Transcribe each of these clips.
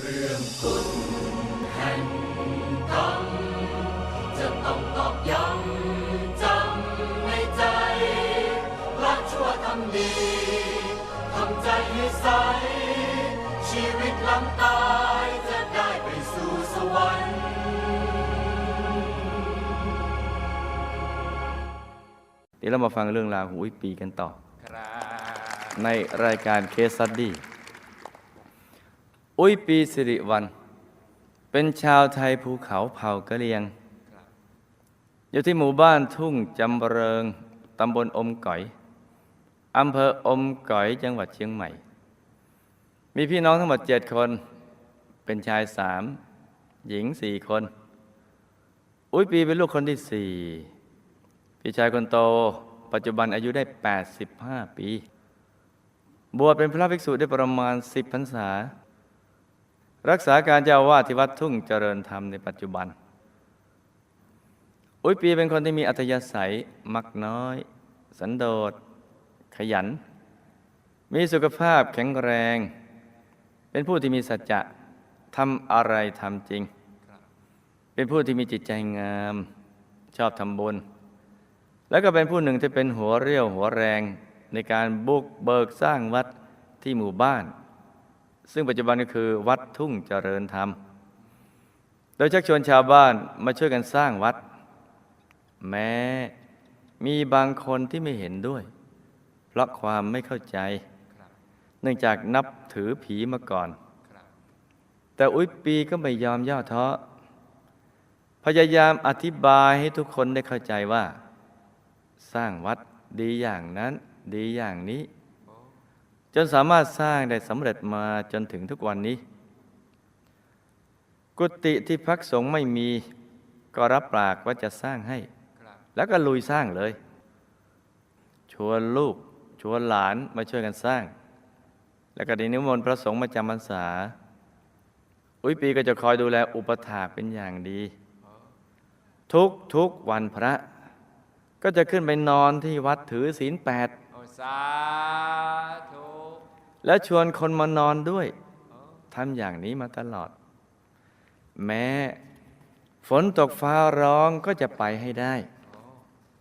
เรื่องกฎแห่งกรรมจะต้องตอกย้ำจำในใจละชั่วทำดีทำใจให้ใส ชีวิตหลังตายจะได้ไปสู่สวรรค์เดี๋ยวเรามาฟังเรื่องราวของอุ้ยปีกันต่อครับในรายการเคสซัดดี้ อุ้ยปีสิริวัน เป็นชาวไทยภูเขาเผ่ากะเหรียง อยู่ที่หมู่บ้านทุ่งจำเริงตำบลอมก๋อยอำเภออมก๋อยจังหวัดเชียงใหม่ มีพี่น้องทั้งหมดเจ็ดคน เป็นชายสามหญิงสี่คน อุ้ยปีเป็นลูกคนที่สี่พี่ชายคนโต ปัจจุบันอายุได้ 85 ปี บวชเป็นพระภิกษุได้ประมาณ 10พรรษา รักษาการเจ้าวาสที่วัดทุ่งเจริญธรรมในปัจจุบัน อุ้ยปีเป็นคนที่มีอัธยาศัยมักน้อย สันโดษ ขยัน มีสุขภาพแข็งแรง เป็นผู้ที่มีสัจจะทำอะไรทำจริง เป็นผู้ที่มีจิตใจงาม ชอบทำบุญ แล้วก็เป็นผู้หนึ่งที่เป็นหัวเรี่ยวหัวแรงในการบุกเบิกสร้างวัดที่หมู่บ้าน ซึ่งปัจจุบันก็คือวัดทุ่งเจริญธรรม โดยชักชวนชาวบ้านมาช่วยกันสร้างวัด แม้มีบางคนที่ไม่เห็นด้วย เพราะความไม่เข้าใจ เนื่องจากนับถือผีมาก่อน แต่อุ้ยปีก็ไม่ยอมย่อท้อพยายามอธิบายให้ทุกคนได้เข้าใจว่า สร้างวัดดีอย่างนั้น ดีอย่างนี้ จนสามารถสร้างได้สำเร็จมาจนถึงทุกวันนี้ กุฏิที่พักสงฆ์ไม่มีก็รับปากว่าจะสร้างให้ แล้วก็ลุยสร้างเลย ชวนลูกชวนหลานมาช่วยกันสร้าง แล้วก็ได้นิมนต์พระสงฆ์มาจำพรรษา อุ้ยปีก็จะคอยดูแลอุปถากเป็นอย่างดี ทุกทุกวันพระ ก็จะขึ้นไปนอนที่วัดถือศีลแปดสาธุ แล้วชวนคนมานอนด้วยทำอย่างนี้มาตลอด แม้ฝนตกฟ้าร้องก็จะไปให้ได้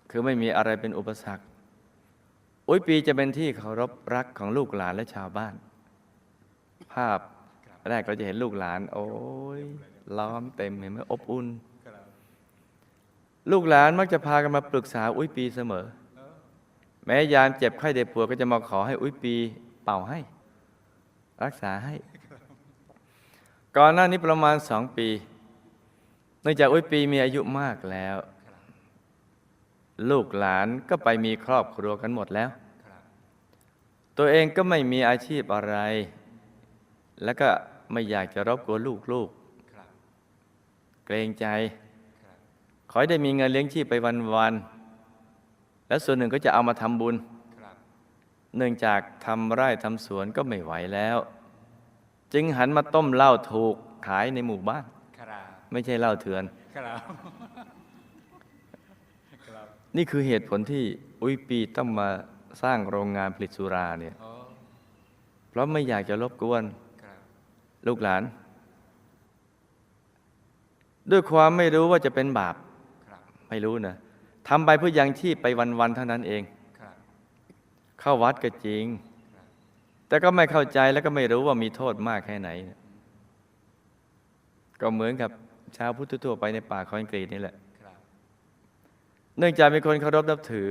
คือไม่มีอะไรเป็นอุปสรรค อุ้ยปีจะเป็นที่เคารพรักของลูกหลานและชาวบ้าน ภาพแรกเราจะเห็นลูกหลาน โอ้ยล้อมเต็มเห็นไหมอบอุ่น ลูกหลานมักจะพากันมาปรึกษาอุ้ยปีเสมอ แม้ยามเจ็บไข้ได้ป่วยก็จะมาขอให้อุ้ยปี เป่าให้ รักษาให้ ก่อนหน้านี้ประมาณสองปี เนื่องจากอุ้ยปีมีอายุมากแล้ว ลูกหลานก็ไปมีครอบครัวกันหมดแล้ว ตัวเองก็ไม่มีอาชีพอะไร แล้วก็ไม่อยากจะรบกวนลูกๆเกรงใจครับขอให้ได้มีเงินเลี้ยงชีพไปวันๆแล้วส่วนหนึ่งก็จะเอามาทำบุญ เนื่องจากทำไร่ทำสวนก็ไม่ไหวแล้ว จึงหันมาต้มเหล้าถูกขายในหมู่บ้านครับไม่ใช่เหล้าเถื่อนครับครับนี่คือเหตุผลที่อุ้ยปีต้องมาสร้างโรงงานผลิตสุราเนี่ยโอ้เพราะไม่อยากจะรบกวนครับลูกหลาน ด้วยความไม่รู้ว่าจะเป็นบาปครับไม่รู้นะทำไปเพื่อยังชีพไปวัน ๆ เท่านั้นเองครับ เข้าวัดก็จริง แต่ก็ไม่เข้าใจแล้วก็ไม่รู้ว่ามีโทษมากแค่ไหน ก็เหมือนกับชาวพุทธทั่วไปในป่าคอนกรีตนี่แหละครับเนื่องจากมีคนเคารพนับถือ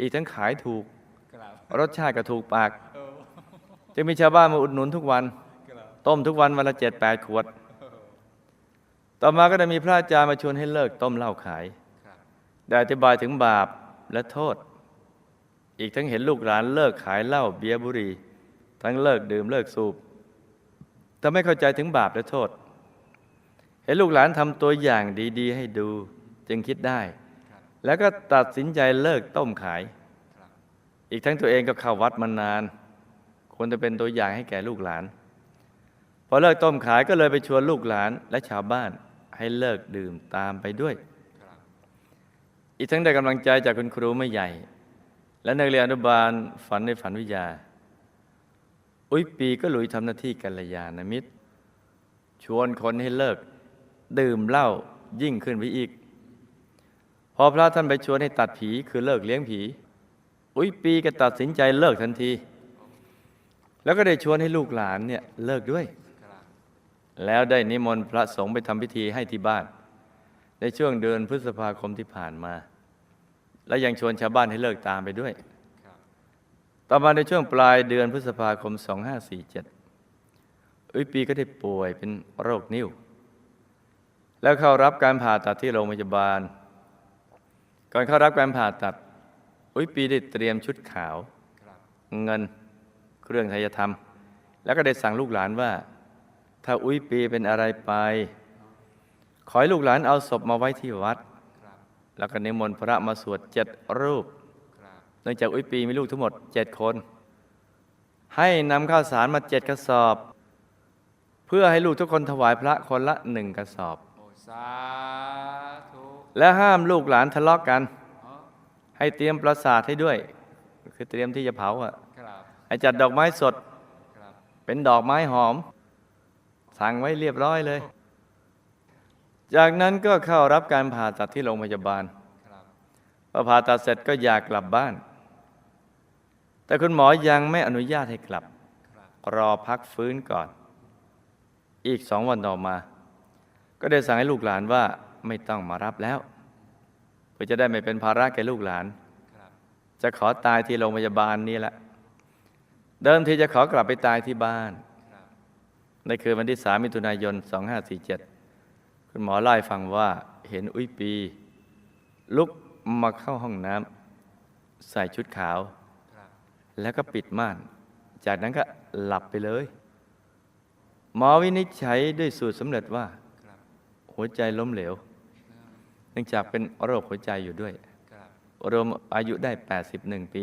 อีกทั้งขายถูกครับรสชาติก็ถูกปากโอ้จึงมีชาวบ้านมาอุดหนุนทุกวันครับต้มทุกวันวันละเจ็ดแปดขวดโอ้ต่อมาก็ได้มีพระอาจารย์มาชวนให้เลิกต้มเหล้าขายครับได้อธิบายถึงบาปและโทษ อีกทั้งเห็นลูกหลานเลิกขายเหล้าเบียร์บุหรี่ทั้งเลิกดื่มเลิกสูบแต่ไม่เข้าใจถึงบาปและโทษ เห็นลูกหลานทำตัวอย่างดี ๆ ให้ดูจึงคิดได้ แล้วก็ตัดสินใจเลิกต้มขาย อีกทั้งตัวเองก็เข้าวัดมานาน ควรจะเป็นตัวอย่างให้แก่ลูกหลาน พอเลิกต้มขายก็เลยไปชวนลูกหลานและชาวบ้านให้เลิกดื่มตามไปด้วย อีกทั้งได้กำลังใจจากคุณครูไม่ใหญ่ และนักเรียนอนุบาลฝันในฝันวิทยา อุ้ยปีก็หลุยทำหน้าที่กัลยาณมิตร ชวนคนให้เลิก ดื่มเหล้ายิ่งขึ้นไปอีก พอพระท่านไปชวนให้ตัดผีคือเลิกเลี้ยงผี อุ้ยปีก็ตัดสินใจเลิกทันที แล้วก็ได้ชวนให้ลูกหลานเนี่ยเลิกด้วย แล้วได้นิมนต์พระสงฆ์ไปทำพิธีให้ที่บ้าน ในช่วงเดือนพฤษภาคมที่ผ่านมา และยังชวนชาวบ้านให้เลิกตามไปด้วยครับต่อมาในช่วงปลายเดือนพฤษภาคม 2547 อุ้ยปีก็ได้ป่วยเป็นโรคนิ่ว แล้วเข้ารับการผ่าตัดที่โรงพยาบาล ก่อนเข้ารับการผ่าตัด อุ้ยปีได้เตรียมชุดขาวครับเงินเครื่องไทยธรรม แล้วก็ได้สั่งลูกหลานว่า ถ้าอุ้ยปีเป็นอะไรไป ขอให้ลูกหลานเอาศพมาไว้ที่วัดครับ แล้วก็นิมนต์พระมาสวดเจ็ดรูปครับเนื่องจากอุ้ยปีมีลูกทั้งหมดเจ็ดคน ให้นำข้าวสารมาเจ็ดกระสอบ เพื่อให้ลูกทุกคนถวายพระคนละหนึ่งกระสอบโอสาธุและห้ามลูกหลานทะเลาะกันอ๋อให้เตรียมประสาทให้ด้วย คือเตรียมที่จะเผาอะครับให้จัดดอกไม้สดครับเป็นดอกไม้หอม สั่งไว้เรียบร้อยเลย จากนั้นก็เข้ารับการผ่าตัดที่โรงพยาบาลพอผ่าตัดเสร็จก็อยากกลับบ้าน แต่คุณหมอยังไม่อนุญาตให้กลับ รอพักฟื้นก่อน อีกสองวันต่อมา ก็ได้สั่งให้ลูกหลานว่าไม่ต้องมารับแล้ว เพื่อจะได้ไม่เป็นภาระแก่ลูกหลาน จะขอตายที่โรงพยาบาลนี่แหละ เดิมทีจะขอกลับไปตายที่บ้าน ในคืนวันที่ 3 มิถุนายน 2547 คุณหมอเล่ฟังว่าเห็นอุ้ยปี ลุกมาเข้าห้องน้ำใส่ชุดขาว แล้วก็ปิดม่าน จากนั้นก็หลับไปเลย หมอวินิจฉัยด้วยสูตรสำเร็จว่า หัวใจล้มเหลว เนื่องจากเป็นโรคหัวใจอยู่ด้วยรวมอายุได้ 81 ปี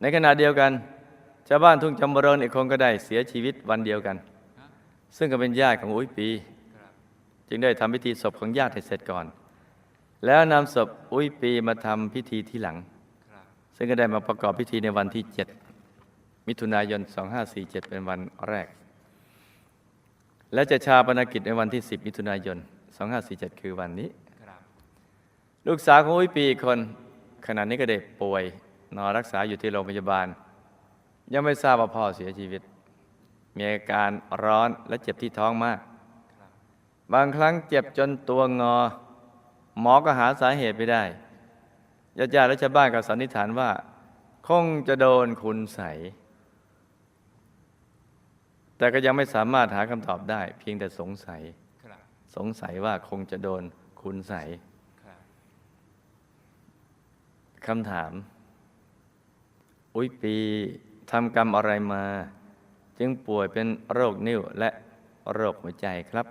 ในขณะเดียวกันชาวบ้านทุ่งจำเริญอีกคนก็ได้เสียชีวิตวันเดียวกัน ซึ่งก็เป็นญาติของอุ้ยปี จึงได้ทำพิธีศพของญาติให้เสร็จก่อน แล้วนำศพอุ้ยปีมาทำพิธีที่หลังครับซึ่งก็ได้มาประกอบพิธีในวันที่ 7 มิถุนายน 2547 เป็นวันแรก และจะชาปนกิจในวันที่ 10 มิถุนายน 2547 คือวันนี้ครับลูกสาวของอุ้ยปีอีกคนขณะนี้ก็ได้ป่วย นอนรักษาอยู่ที่โรงพยาบาล ยังไม่ทราบว่าพ่อเสียชีวิต มีอาการร้อนและเจ็บที่ท้องมากครับ บางครั้งเจ็บจนตัวงอ หมอก็หาสาเหตุไม่ได้ญาติญาติและชาวบ้านก็สันนิษฐานว่า คงจะโดนคุณใสยแต่ก็ยังไม่สามารถหาคำตอบได้ เพียงแต่สงสัยครับสงสัยว่าคงจะโดนคุณใสยครับคำถาม อุ้ยปีทำกรรมอะไรมา จึงป่วยเป็นโรคนิ่วและโรคหัวใจครับ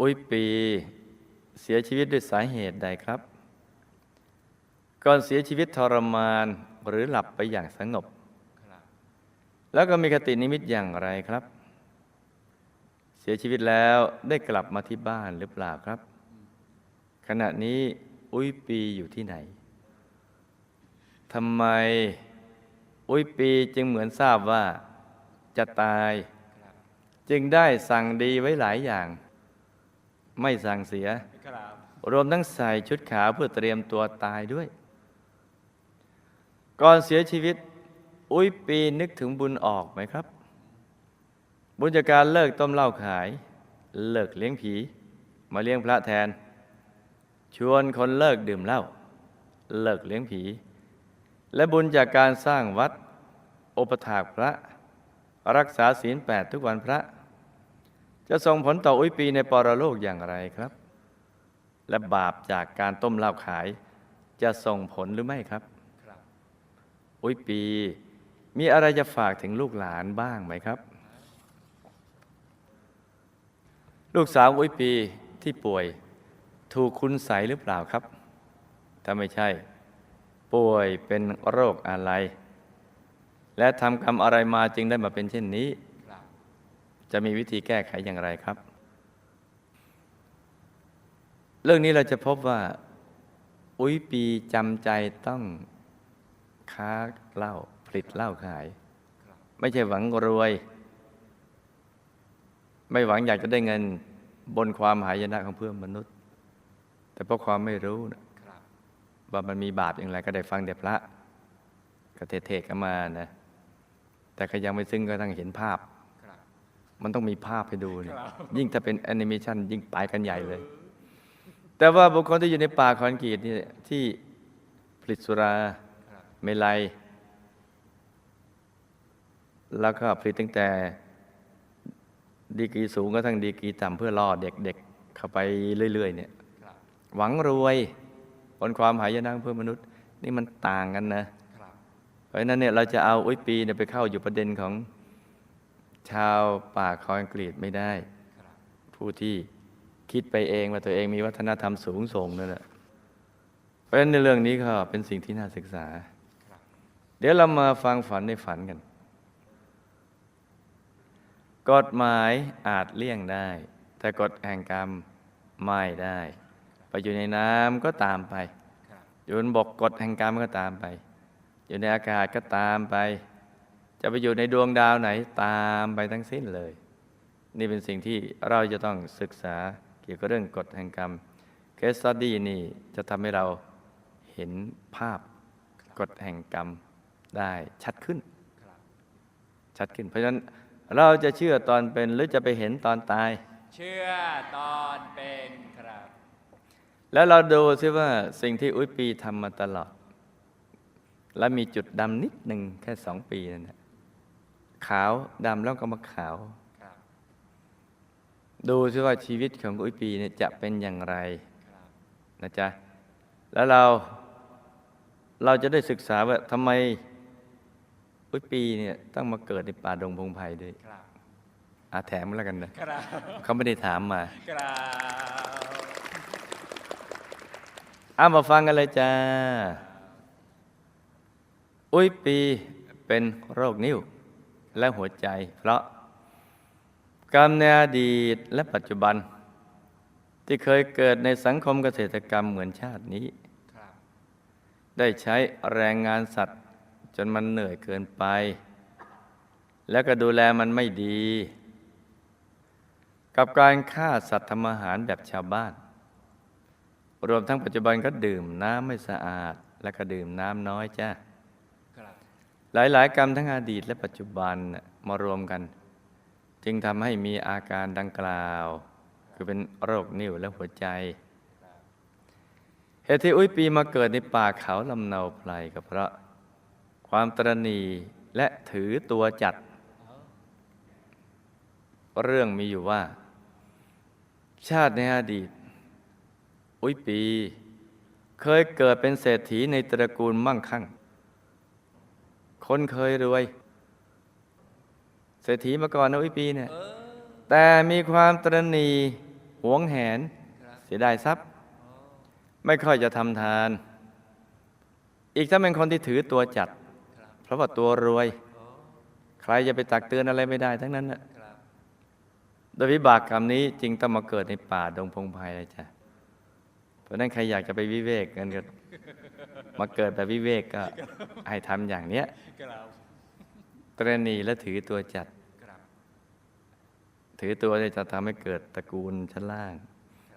อุ้ยปีเสียชีวิตด้วยสาเหตุใดครับ ก่อนเสียชีวิตทรมานหรือหลับไปอย่างสงบ แล้วก็มีคตินิมิตอย่างไรครับ เสียชีวิตแล้วได้กลับมาที่บ้านหรือเปล่าครับ ขณะนี้อุ้ยปีอยู่ที่ไหนทำไมอุ้ยปีจึงเหมือนทราบว่าจะตาย จึงได้สั่งดีไว้หลายอย่าง ไม่สั่งเสียครับรวมทั้งใส่ชุดขาวเพื่อเตรียมตัวตายด้วย ก่อนเสียชีวิต อุ้ยปีนึกถึงบุญออกไหมครับ บุญจากการเลิกต้มเหล้าขาย เลิกเลี้ยงผี มาเลี้ยงพระแทน ชวนคนเลิกดื่มเหล้าเลิกเลี้ยงผี และบุญจากการสร้างวัด อุปถากพระ รักษาศีลแปดทุกวันพระ จะส่งผลต่ออุ้ยปีในปรโลกอย่างไรครับ และบาปจากการต้มเหล้าขาย จะส่งผลหรือไม่ครับครับ อุ้ยปี มีอะไรจะฝากถึงลูกหลานบ้างไหมครับ ลูกสาวอุ้ยปีที่ป่วยถูกคุณใสหรือเปล่าครับ ถ้าไม่ใช่ ป่วยเป็นโรคอะไร และทำกรรมอะไรมาจึงได้มาเป็นเช่นนี้ จะมีวิธีแก้ไขอย่างไรครับ เรื่องนี้เราจะพบว่า อุ้ยปีจำใจต้องค้าเหล้าผลิตเหล้าขายครับไม่ใช่หวังรวย ไม่หวังอยากจะได้เงินบนความหายนะของเพื่อนมนุษย์ แต่เพราะความไม่รู้นะครับว่ามันมีบาปอย่างไรก็ได้ฟังเด็พระก็เทศๆกันมานะ แต่ก็ยังไม่ซึ้งก็ต้องเห็นภาพครับ มันต้องมีภาพให้ดูเนี่ยครับยิ่งถ้าเป็นแอนิเมชันยิ่งไปกันใหญ่เลย แต่ว่าบุคคลที่อยู่ในป่าคอนกรีตนี่ที่ผลิตสุราครับเมลัย แล้วก็ผลิตตั้งแต่ดีกรีสูงก็ทั้งดีกรีต่ำเพื่อล่อเด็กๆเข้าไปเรื่อย ๆ เนี่ยครับหวังรวยบนความหายนะของเพื่อนมนุษย์ นี่มันต่างกันนะครับเพราะฉะนั้นเนี่ยเราจะเอาอุ้ยปีเนี่ยไปเข้าอยู่ประเด็นของ ชาวป่าคอนกรีตไม่ได้ครับผู้ที่คิดไปเองว่าตัวเองมีวัฒนธรรมสูงส่งนั่นแหละเพราะฉะนั้นในเรื่องนี้ก็เป็นสิ่งที่น่าศึกษาครับเดี๋ยวเรามาฟังฝันในฝันกัน กฎหมายอาจเลี่ยงได้ แต่กฎแห่งกรรมไม่ได้ ไปอยู่ในน้ำก็ตามไปครับอยู่บนบกกฎแห่งกรรมก็ตามไป อยู่ในอากาศก็ตามไป จะไปอยู่ในดวงดาวไหนตามไปทั้งสิ้นเลย นี่เป็นสิ่งที่เราจะต้องศึกษาเกี่ยวกับเรื่องกฎแห่งกรรม เคสตดี้นี่จะทำให้เราเห็นภาพกฎแห่งกรรมได้ชัดขึ้นครับชัดขึ้น เพราะฉะนั้นเราจะเชื่อตอนเป็นหรือจะไปเห็นตอนตาย เชื่อตอนเป็นครับ แล้วเราดูซิว่าสิ่งที่อุ้ยปีทำมาตลอด และมีจุดดำนิดหนึ่งแค่สองปีนั่นแหละ ขาวดำแล้วก็มาขาวครับดูซิว่าชีวิตของอุ้ยปีเนี่ยจะเป็นอย่างไรครับนะจ๊ะ แล้วเราเราจะได้ศึกษาว่าทำไมอุ้ยปีเนี่ยต้องมาเกิดในป่าดงพงไพ่ด้วยครับอาแถมแล้วกันนะครับเขาไม่ได้ถามมาครับอ้ามาฟังกันเลยจ้า อุ้ยปีเป็นโรคนิ้ว และหัวใจ เพราะกรรมในอดีตและปัจจุบัน ที่เคยเกิดในสังคมเกษตรกรรมเหมือนชาตินี้ ได้ใช้แรงงานสัตว์ จนมันเหนื่อยเกินไป แล้วก็ดูแลมันไม่ดี กับการฆ่าสัตว์ทำอาหารแบบชาวบ้าน รวมทั้งปัจจุบันก็ดื่มน้ำไม่สะอาด และก็ดื่มน้ำน้อยจ้า หลาย ๆ กรรมทั้งอดีตและปัจจุบันมารวมกัน จึงทำให้มีอาการดังกล่าว คือเป็นโรคนิ่วและหัวใจเหตุที่อุ้ยปีมาเกิดในป่าเขาลำเนาไพรก็เพราะ ความตรณีและถือตัวจัด เรื่องมีอยู่ว่า ชาติในอดีต อุ้ยปี เคยเกิดเป็นเศรษฐีในตระกูลมั่งคั่ง คนเคยรวยเศรษฐีมาก่อนนะอุ้ยปีเนี่ยเออแต่มีความตรณีหวงแหนครับเสียดายทรัพย์อ๋อไม่ค่อยจะทำทาน อีกถ้าเป็นคนที่ถือตัวจัดครับเพราะว่าตัวรวยอ๋อใครจะไปตักเตือนอะไรไม่ได้ทั้งนั้นน่ะครับโดยวิบากกรรมนี้จึงต้องมาเกิดในป่าดงพงไพ่เลยจ้ะเพราะฉะนั้นใครอยากจะไปวิเวกกันก็ มาเกิดแบบวิเวกก็ให้ทำอย่างเนี้ยครับตรณีและถือตัวจัดครับถือตัวเนี่ยจะทำให้เกิดตระกูลชั้นล่าง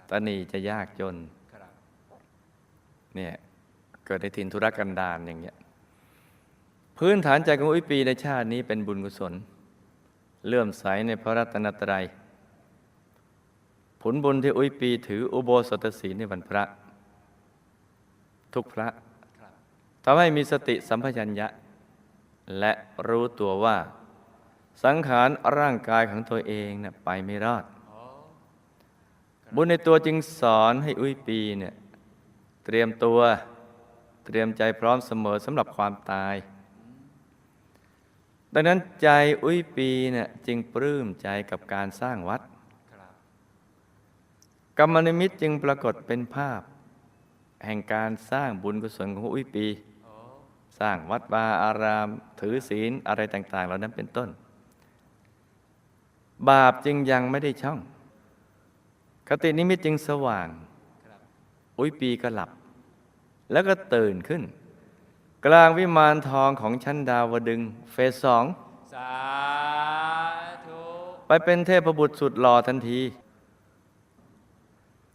ตรณีจะยากจนครับเนี่ยเกิดในถิ่นธุรกันดารอย่างเงี้ยพื้นฐานใจของอุ้ยปีในชาตินี้เป็นบุญกุศล เลื่อมใสในพระรัตนตรัย ผลบุญที่อุ้ยปีถืออุโบสถศีลในวันพระ ทุกพระทำให้มีสติสัมปชัญญะ และรู้ตัวว่า สังขารร่างกายของตัวเองน่ะไปไม่รอด บุญในตัวจึงสอนให้อุ้ยปีเนี่ยเตรียมตัวเตรียมใจพร้อมเสมอสำหรับความตาย ดังนั้นใจอุ้ยปีเนี่ยจึงปลื้มใจกับการสร้างวัดรกรรมนิมิตจึงปรากฏเป็นภาพ แห่งการสร้างบุญกุศลของอุ้ยปีอ๋อสร้างวัดวาอาราม ถือศีลอะไรต่าง ๆ เหล่านั้นเป็นต้น บาปจึงยังไม่ได้ช่อง คตินิมิตจึงสว่างครับอุ้ยปีก็หลับ แล้วก็ตื่นขึ้น กลางวิมานทองของชั้นดาวดึงส์เฟสสองสาธุปไปเป็นเทพบุตรสุดหล่อทันที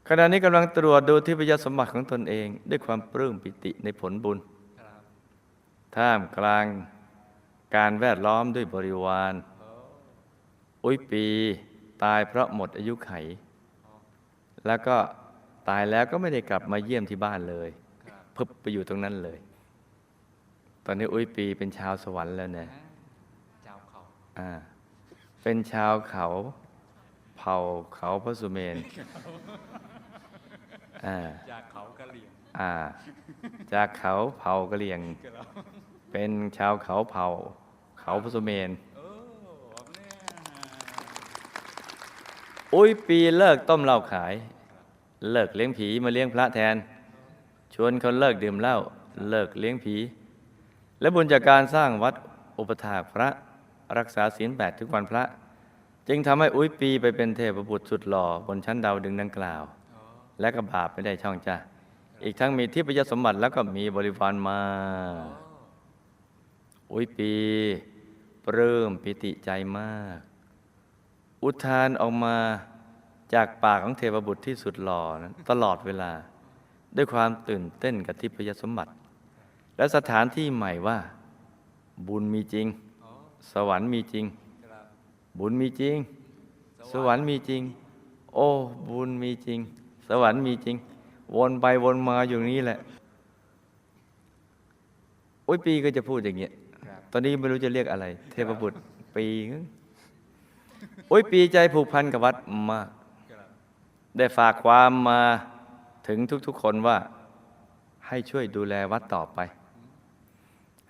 ขณะนี้กำลังตรวจดูทิพยสมบัติของตนเอง ด้วยความปลื้มปิติในผลบุญครับท่ามกลางการแวดล้อมด้วยบริวารโอ้อุ้ยปีตายเพราะหมดอายุไข แล้วก็ตายแล้วก็ไม่ได้กลับมาเยี่ยมที่บ้านเลยครับพึบไปอยู่ตรงนั้นเลย ตอนนี้อุ้ยปีเป็นชาวสวรรค์แล้วนะอ่าเจ้าเขาอ่าเป็นชาวเขาเผ่าเขาพระสุเมนอ่าจากเขากะเหรี่ยงอ่าจากเขาเผ่ากะเหรี่ยงครับเป็นชาวเขาเผ่า เขาพระสุเมนโอ้เนี่ยอุ้ยปีเลิกต้มเหล้าขาย เลิกเลี้ยงผีมาเลี้ยงพระแทน ชวนคนเลิกดื่มเหล้าเลิกเลี้ยงผี และบุญจากการสร้างวัดอุปถากพระรักษาศีลแปดทุกวันพระ จึงทำให้อุ้ยปีไปเป็นเทพบุตรสุดหล่อบนชั้นดาวดึงดังกล่าว และก็บาปไม่ได้ช่องจ้าอีกทั้งมีทิพยสมบัติแล้วก็มีบริวารมา อุ้ยปีปลื้มปิติใจมาก อุทานออกมาจากปากของเทพบุตรที่สุดหล่อนั้นตลอดเวลา ด้วยความตื่นเต้นกับทิพยสมบัติ และสถานที่ใหม่ว่า บุญมีจริง สวรรค์มีจริง บบุญมีจริง สวรรค์มีจริง โอ้บุญมีจริง สวรรค์มีจริง วนไปวนมาอยู่นี้แหละอุ้ยปีก็จะพูดอย่างเงี้ยครับตอนนี้ไม่รู้จะเรียกอะไร เทพบุตรปีงั้นโอ้ยปีใจผูกพันกับวัดมากครับได้ฝากความมาถึงทุก ๆ คนว่าให้ช่วยดูแลวัดต่อไป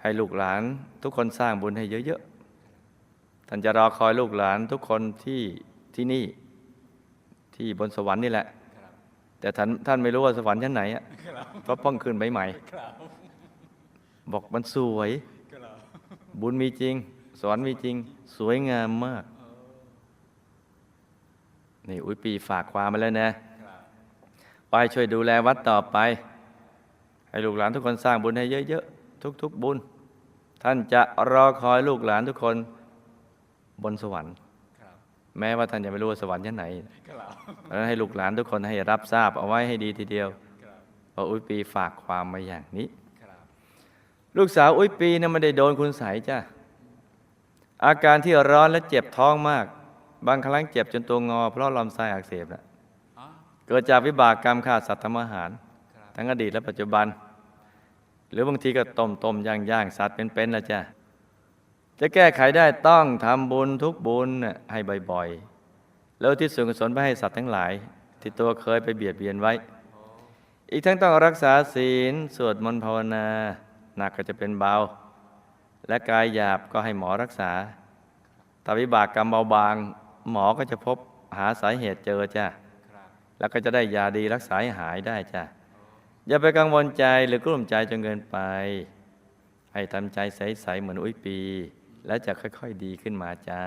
ให้ลูกหลานทุกคนสร้างบุญให้เยอะ ๆ ท่านจะรอคอยลูกหลานทุกคนที่ที่นี่ที่บนสวรรค์นี่แหละครับแต่ท่านท่านไม่รู้ว่าสวรรค์ชั้นไหนอะครับเพราะเพิ่งขึ้นไปใหม่ครับบอกมันสวยครับบุญมีจริง สวรรค์มีจริง สวยงามมากโอ้นี่อุ้ยปีฝากความมาแล้วนะครับไปช่วยดูแลวัดต่อไป ให้ลูกหลานทุกคนสร้างบุญให้เยอะๆทุก ๆ บุญ ท่านจะรอคอยลูกหลานทุกคน บนสวรรค์ครับแม้ว่าท่านจะไม่รู้ว่าสวรรค์ชั้นไหนครับเพราะฉะนั้นให้ลูกหลานทุกคนให้รับทราบเอาไว้ให้ดีทีเดียวครับว่าอุ้ยปีฝากความมาอย่างนี้ครับลูกสาวอุ้ยปีนะไม่ได้โดนคุณใสยจ้ะอาการที่ร้อนและเจ็บท้องมาก บางครั้งเจ็บจนตัวงอ เพราะลำไส้อักเสบนะอ๋อเกิดจากวิบากกรรมฆ่าสัตว์ทำอาหารครับทั้งอดีตและปัจจุบัน หรือบางทีก็ต้มต้มย่างย่างสัตว์เป็นๆนะจ๊ะ จะแก้ไขได้ต้องทำบุญทุกบุญให้บ่อยๆ แล้วที่ส่วนกุศลไปให้สัตว์ทั้งหลาย ที่ตัวเคยไปเบียดเบียนไว้ อีกทั้งต้องรักษาศีลสวดมนต์ภาวนา หนักก็จะเป็นเบา และกายหยาบก็ให้หมอรักษาถ้าวิบากกรรมเบาบาง หมอก็จะพบหาสาเหตุเจอจ้ะแล้วก็จะได้ยาดีรักษาหหายได้จ้ะอย่าไปกังวลใจหรือกลุ้มใจจนเกินไป ให้ทำใจใสๆเหมือนอุ้ยปี แล้วจะค่อย ๆ ดีขึ้นมาจ้า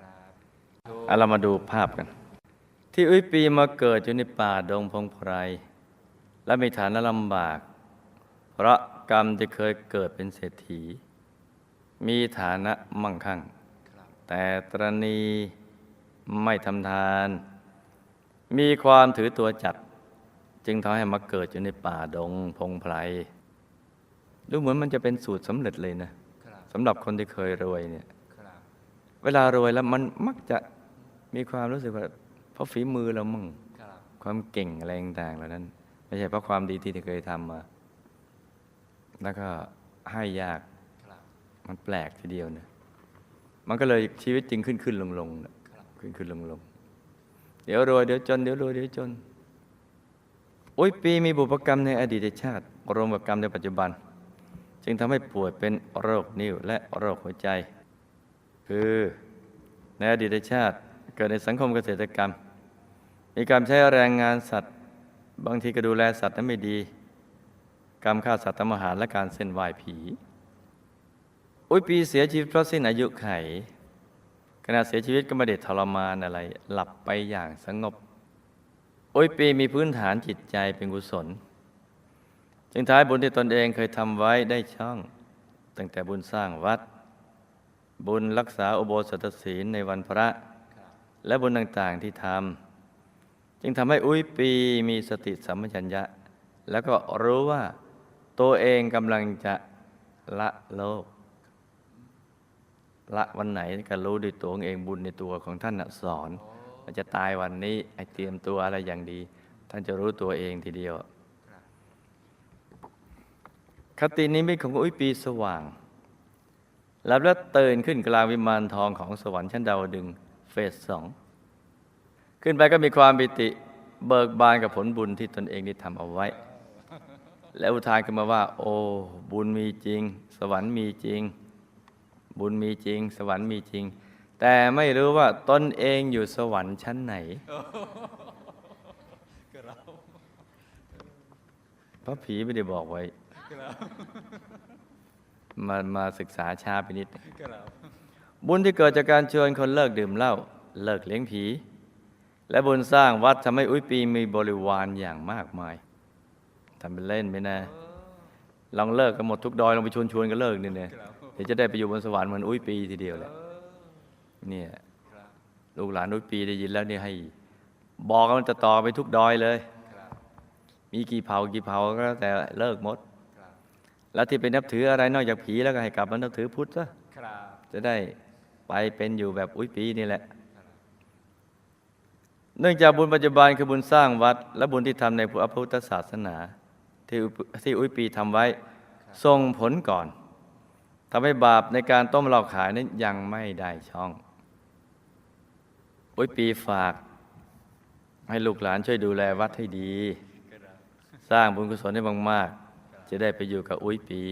ครับเอาเรามาดูภาพกัน ที่อุ้ยปีมาเกิดอยู่ในป่าดงพงไพร และมีฐานะลำบาก เพราะกรรมจะเคยเกิดเป็นเศรษฐี มีฐานะมั่งคั่งครับแต่ตรณีไม่ทำทาน มีความถือตัวจัด จึงทำให้มาเกิดอยู่ในป่าดงพงไพรดูเหมือนมันจะเป็นสูตรสำเร็จเลยนะครับ สำหรับคนที่เคยรวยเนี่ยครับเวลารวยแล้วมันมักจะมีความรู้สึกว่าเพราะฝีมือเรามั่งครับความเก่งอะไรต่างๆเหล่านั้น ไม่ใช่เพราะความดีที่เคยทำมา แล้วก็ให้ยากครับมันแปลกทีเดียวนะมันก็เลยชีวิตจริงขึ้นขึ้นลงลงๆนะครับขึ้นขึ้นลงลงเดี๋ยวรวยเดี๋ยวจนเดี๋ยวรวยเดี๋ยวจนโอ้ยปีมีบุพกรรมในอดีตชาติรวมกับกรรมในปัจจุบัน จึงทำให้ป่วยเป็นโรคนิ่วและโรคหัวใจ คือในอดีตชาติเกิดในสังคมเกษตรกรรม มีการใช้แรงงานสัตว์ บางทีก็ดูแลสัตว์นั้นไม่ดีกรรมฆ่าสัตว์ทำอาหารและการเส้นไหว้ผี อุ้ยปีเสียชีวิตเพราะสิ้นอายุไขขณะเสียชีวิตก็ไม่ได้ทรมานอะไร หลับไปอย่างสงบ อุ้ยปีมีพื้นฐานจิตใจเป็นกุศล จึงท้ายบุญที่ตนเองเคยทำไว้ได้ช่อง ตั้งแต่บุญสร้างวัด บุญรักษาอุโบสถศีลในวันพระ และบุญต่างๆที่ทำจึงทำให้อุ้ยปีมีสติสัมปชัญญะ แล้วก็รู้ว่าตัวเองกำลังจะละโลก ละวันไหนก็รู้ด้วยตัวเองบุญในตัวของท่านสอนจะตายวันนี้ไอเตรียมตัวอะไรอย่างดี ท่านจะรู้ตัวเองทีเดียว คตินิมิตของอุ้ยปีสว่างหลับแล้วตื่นขึ้นกลางวิมานทองของสวรรค์ชั้นดาวดึงส์เฟสสองขึ้นไปก็มีความปิติเบิกบานกับผลบุญที่ตนเองได้ทำเอาไว้ แล้วอุทานขึ้นมาว่า โอ้บุญมีจริง สวรรค์มีจริง บุญมีจริง สวรรค์มีจริง แต่ไม่รู้ว่าตนเองอยู่สวรรค์ชั้นไหนก็เราเพราะผีไม่ได้บอกไว้ก็เรา มามาศึกษาช้าไปนิดก็เราบุญที่เกิดจากการชวนคนเลิกดื่มเหล้าเลิกเลี้ยงผี และบุญสร้างวัดทำให้อุ้ยปีมีบริวารอย่างมากมายทำเป็นเล่นไปนะลองเลิกกันหมดทุกดอยลองไปชวนชวนๆกันเลิกนี่เนี่ยเดี๋ยวจะได้ไปอยู่บนสวรรค์เหมือนอุ้ยปีทีเดียวแหละเนี่ยครับลูกหลานอุ้ยปีได้ยินแล้วเนี่ยให้ บอกกันมันจะต่อไปทุกดอยเลยครับมีกี่เผ่ากี่เผ่าก็แล้วแต่เลิกหมดครับ แล้วที่ไปนับถืออะไรนอกจากผีแล้วก็ให้กลับมานับถือพุทธซะครับจะได้ไปเป็นอยู่แบบอุ้ยปีนี่แหละ เนื่องจากบุญปัจจุบันคือบุญสร้างวัด และบุญที่ทำในพระพุทธศาสนา ที่อุปที่อุ้ยปีทำไว้ส่งผลก่อนทำให้บาปในการต้มเหล้าขายนั้นยังไม่ได้ช่อง อุ้ยปีฝากให้ลูกหลานช่วยดูแลวัดให้ดีก็เราสร้างบุญกุศลให้มากๆ จะได้ไปอยู่กับอุ้ยปี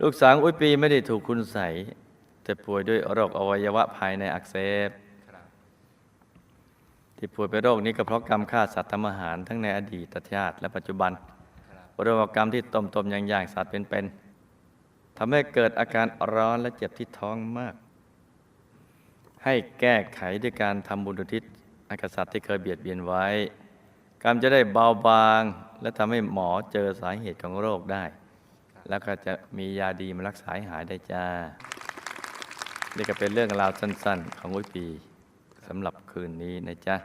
ลูกสาวอุ้ยปีไม่ได้ถูกคุณใสแต่ป่วยด้วยโรคอวัยวะภายในอักเสบที่ป่วยเป็นโรคนี้ก็เพราะกรรมฆ่าสัตว์ทำอาหารทั้งในอดีตชาติและปัจจุบันครับรวกรรมที่ต้มต้มๆย่างๆสัตว์เป็นๆทำให้เกิดอาการร้อนและเจ็บที่ท้องมาก ให้แก้ไขด้วยการทำบุญอุทิศให้กษัตริย์ที่เคยเบียดเบียนไว้ กรรมจะได้เบาบาง และทำให้หมอเจอสาเหตุของโรคได้ แล้วก็จะมียาดีมารักษาให้หายได้จ้านี่ก็เป็นเรื่องราวสั้น ๆ ของวุ้ยปีสำหรับคืนนี้นะจ๊ะ